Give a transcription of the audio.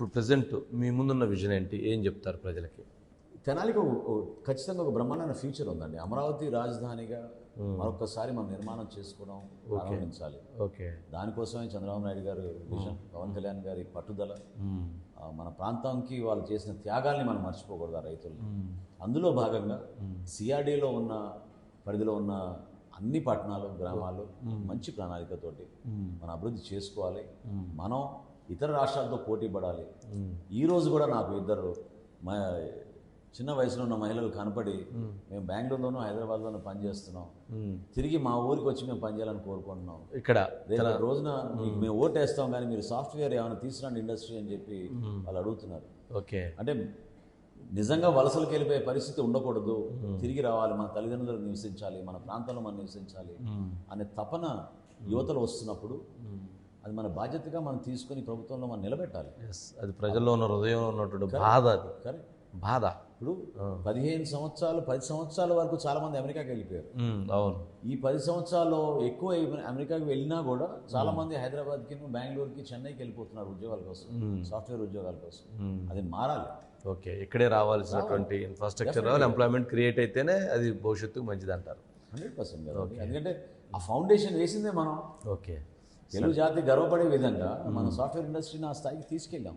ఇప్పుడు ప్రజెంట్ మీ ముందున్న విజన్ ఏంటి? ఏం చెప్తారు ప్రజలకి? తెనాలికి ఖచ్చితంగా ఒక బ్రహ్మాండమైన ఫ్యూచర్ ఉందండి. అమరావతి రాజధానిగా మరొకసారి మనం నిర్మాణం చేసుకోవడం ప్రారంభించాలి. ఓకే. దానికోసమే చంద్రబాబు నాయుడు గారు విజన్ పవన్ కళ్యాణ్ గారి పట్టుదల. మన ప్రాంతానికి వాళ్ళు చేసిన త్యాగాల్ని మనం మర్చిపోకూడదు ఆ రైతుల్ని. అందులో భాగంగా సిఆర్డీలో ఉన్న పరిధిలో ఉన్న అన్ని పట్టణాలు గ్రామాలు మంచి ప్రణాళికతోటి మనం అభివృద్ధి చేసుకోవాలి. మనం ఇతర రాష్ట్రాలతో పోటీ పడాలి. ఈ రోజు కూడా నాకు ఇద్దరు మా చిన్న వయసులో ఉన్న మహిళలు కనపడి మేము. బెంగళూరులోనూ హైదరాబాద్లోనూ పనిచేస్తున్నాం. మ్మ్. తిరిగి మా ఊరికి వచ్చి మేము పనిచేయాలని కోరుకుంటున్నాం. ఇక్కడ రేపు రోజున మీకు మేము. ఓటేస్తాం కానీ మీరు సాఫ్ట్వేర్ ఏమైనా తీసుకురండి ఇండస్ట్రీ అని చెప్పి వాళ్ళు అడుగుతున్నారు. ఓకే. అంటే నిజంగా వలసలకు వెళ్ళిపోయే పరిస్థితి ఉండకూడదు. తిరిగి రావాలి మన తల్లిదండ్రులు నివసించాలి మన ప్రాంతంలో మనం నివసించాలి అనే తపన యువతలు వస్తున్నప్పుడు మన బాధ్యతగా మనం తీసుకొని ప్రభుత్వంలో మనం నిలబెట్టాలి. అది ప్రజల్లో ఉన్న హృదయంలో ఉన్నటువంటి బాధ అది. కరెక్ట్ బాధ. ఇప్పుడు పదిహేను సంవత్సరాలు పది సంవత్సరాల వరకు చాలా మంది అమెరికాకి వెళ్ళిపోయారు. అవును. ఈ పది సంవత్సరాల్లో ఎక్కువ అమెరికాకి వెళ్ళినా కూడా చాలా మంది హైదరాబాద్కి బెంగళూరుకి చెన్నైకి వెళ్ళిపోతున్నారు ఉద్యోగాల కోసం సాఫ్ట్వేర్ ఉద్యోగాల కోసం. అది మారాలి. ఓకే ఇక్కడే రావాల్సినటువంటి ఇన్ఫ్రాస్ట్రక్చర్ రావాలి ఎంప్లాయ్మెంట్ క్రియేట్ అయితేనే అది భవిష్యత్తుకు మంచిది అంటారు హండ్రెడ్ పర్సెంట్. ఎందుకంటే ఆ ఫౌండేషన్ వేసిందే మనం. ఓకే. తెలుగు జాతి గర్వపడే విధంగా మన సాఫ్ట్వేర్ ఇండస్ట్రీని ఆ స్థాయికి తీసుకెళ్ళాం.